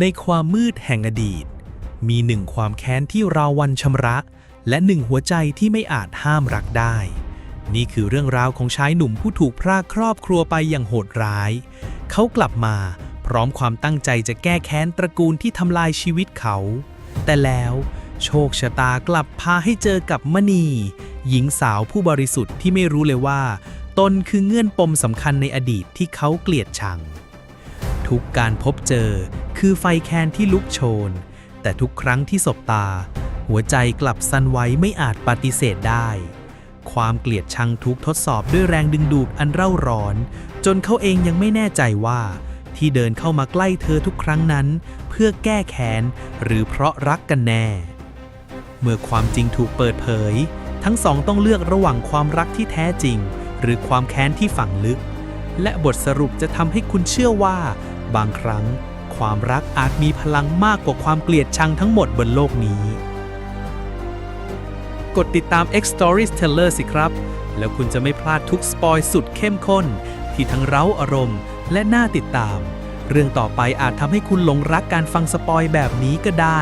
ในความมืดแห่งอดีต มีหนึ่งความแค้นที่ราวันชำระ และหนึ่งหัวใจที่ไม่อาจห้ามรักได้ นี่คือเรื่องราวของชายหนุ่มผู้ถูกพรากครอบครัวไปอย่างโหดร้าย เขากลับมาพร้อมความตั้งใจจะแก้แค้นตระกูลที่ทำลายชีวิตเขา แต่แล้วโชคชะตากลับพาให้เจอกับมณี หญิงสาวผู้บริสุทธิ์ที่ไม่รู้เลยว่า ตนคือเงื่อนปมสำคัญในอดีตที่เขาเกลียดชัง ทุกการพบเจอ คือไฟแคนที่ลุกโชน แต่ทุกครั้งที่สบตา หัวใจกลับสั่นไหวไม่อาจปฏิเสธได้ ความเกลียดชังถูกทดสอบด้วยแรงดึงดูดอันเร่าร้อน จนเขาเองยังไม่แน่ใจว่า ที่เดินเข้ามาใกล้เธอทุกครั้งนั้น เพื่อแก้แค้นหรือเพราะรักกันแน่ เมื่อความจริงถูกเปิดเผย ทั้งสองต้องเลือกระหว่างความรักที่แท้จริง หรือความแค้นที่ฝังลึก และบทสรุปจะทำให้คุณเชื่อว่า บางครั้ง ความรักอาจมีพลังมากกว่าความเกลียดชังทั้งหมดบนโลกนี้ กดติดตาม X Stories Teller สิครับ แล้วคุณจะไม่พลาดทุกสปอยสุดเข้มข้น ที่ทั้งเร้าอารมณ์ และน่าติดตาม เรื่องต่อไปอาจทำให้คุณหลงรักการฟังสปอยแบบนี้ก็ได้